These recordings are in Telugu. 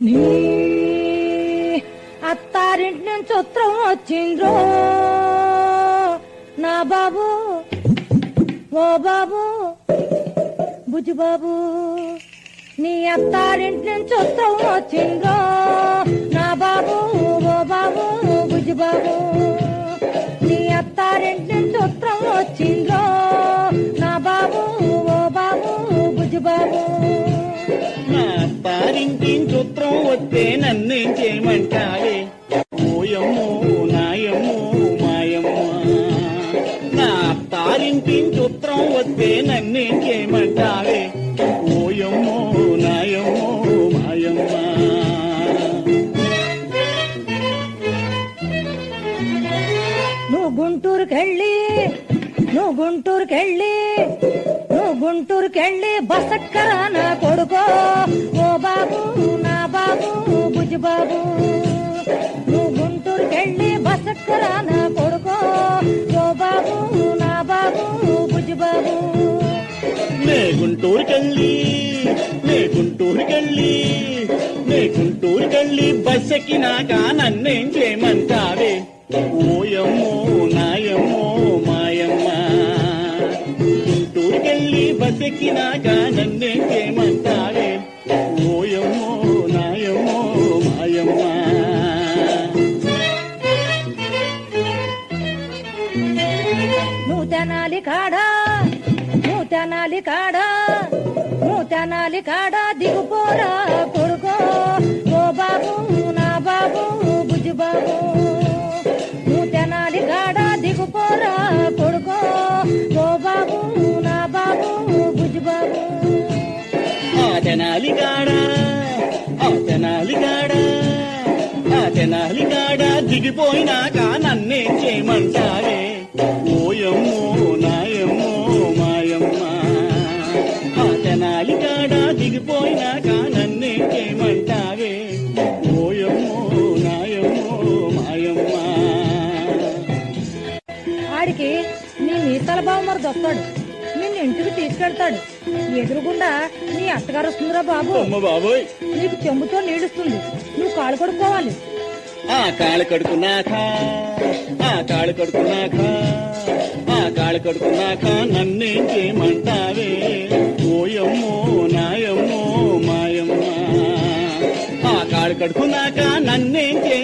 నీ అత్తారింటి నుంచి ఉత్తరం వచ్చిండ్రో? నా బాబు ఓ బాబు బుజ్జి బాబు నీ అత్తారింటి నుంచి ఉత్తరం వచ్చిండ్రో? నా బాబు ఓ బాబు బుజ్జి బాబు. పారింటి చుత్రం వస్తే నన్నేం చేయమంటావే? ఓయమ్మో నాయమ్మో మాయమ్మ. నా తారింటి చుత్రం వస్తే నన్నేం చేయమంటావే? ఓయమ్మో నాయమ్మో మాయమ్మా. నువ్వు గుంటూరుకెళ్ళి నువ్వు గుంటూరుకెళ్ళి నువ్వు గుంటూరుకెళ్ళి బసక్కరా నా కొడుకో. బాబు. నువ్వు గుంటూరుకెళ్ళి బసక్కరా నా కొడుకో. ఓ బాబు నా బాబు బుజ్జి బాబు. నే గుంటూరుకెళ్ళి నే గుంటూరుకెళ్ళి నే గుంటూరుకెళ్ళి బస్ ఎక్కినాక నన్నేం చేయమంటావే ఓయమ్మో నాయమ్మో మాయమ్మ. గుంటూరుకెళ్ళి బస్ ఎక్కినాక నన్నేం కాడా? మూతనాలి కాడా? మూతనాలి కాడా? దిగుపోరా కొడుకో. ఓ బాబు నా బాబు బుజ్జి బాబు. మూతనాలి కాడా? దిగుపోరా కొడుకో. ఓ బాబు నా బాబు బుజ్జి బాబు. ఆ కాడా? ఆ కాడా? ఆ తెనాలిగాడా దిగిపోయినాక నన్నేం చేయమంటారే ఓయమ్మో నా నీ మీసాల బావమరిది వస్తాడు నిన్ను ఇంటికి తీసుకెళ్తాడు. ఎదురుగుండా నీ అత్తగారు వస్తుందిరా బాబు. అమ్మ బాబోయ్. నీకు చెంబుతో నీడుస్తుంది. నువ్వు కాలు కడుక్కోవాలి. ఆ కాళ్ళు కడుకున్నాక ఆ కాళ్ళు కడుకున్నాక ఆ కాళ్ళు కడుకున్నాక నన్నేం చేయమంటావే ఓయమ్మో నాయమ్మో మాయమ్మ. ఆ కాళ్ళు కడుకున్నాక నన్నేం చేయమంటావే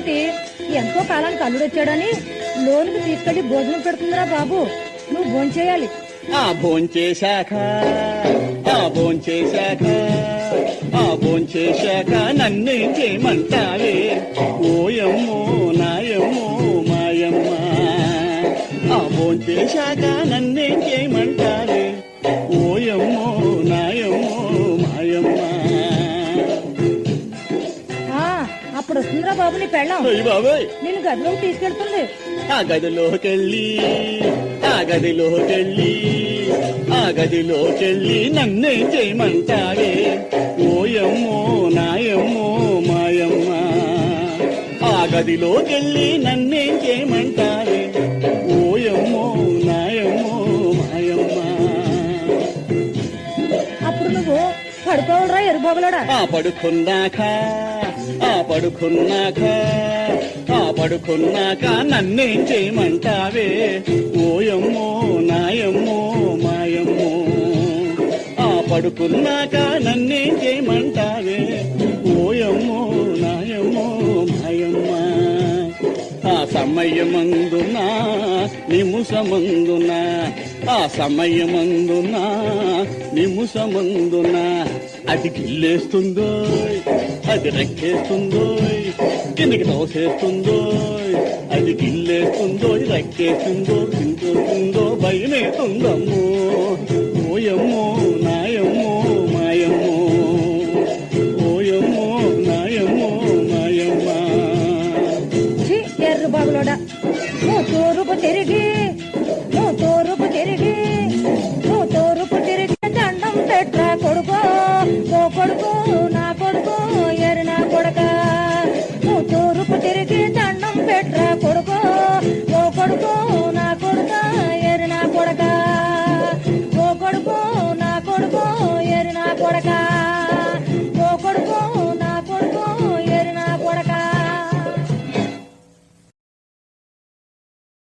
తోటి ఎంతో కాలానికి అల్లుడొచ్చాడని లోనికి తీసుకెళ్ళి భోజనం పెడుతుందిరా బాబు. నువ్వు భోంచేయాలి ఆ భోంచేశాక ఆ భోంచేశాక ఆ భోంచేశాక నన్నేం చేయమంటావే? ఓయమ్మో నాయమ్మో మాయమ్మ. ఆ భోంచేశాక నన్నేం చేయమంటావే? ఓయమ్మో నాయమ్మో మాయమ్మ. వస్తుందిరా బాబు నీ పెళ్ళం బాబాయ్. నిన్ను గదిలోకి తీసుకెళ్తుంది. ఆ గదిలోకెళ్ళి ఆ గదిలోకెళ్ళి ఆ గదిలోకెళ్ళి నన్నేం చేయమంటావే ఓయమ్మో నాయమ్మో మాయమ్మ. ఆ గదిలోకెళ్ళి నన్నేం చేయమంటావే ఓయమ్మో నాయమ్మో మాయమ్మ. అప్పుడు నువ్వు పడుకోవాలరా ఎరుబోగలడా ఆ పడుకున్నాక ఆ పడుకున్నాక ఆ పడుకున్నాక నన్నేం చేయమంటావే? ఓయమ్మో నాయమ్మో మాయమ్మో. ఆ పడుకున్నాక నన్నేం చేయమంటావే? ఓయమ్మో నాయమ్మో మాయమ్మ. ఆ సమయమందునా నిముసమందునా ఆ సమయమందునా నిముసమందునా అది గిల్లేస్తుందో అది రెక్కేస్తుందో కిందకి తోసేస్తుందో అది గిల్లేస్తుందో రెక్కేస్తుందో తింటుందో భయమేస్తుందమ్మో. ఓయమ్మో.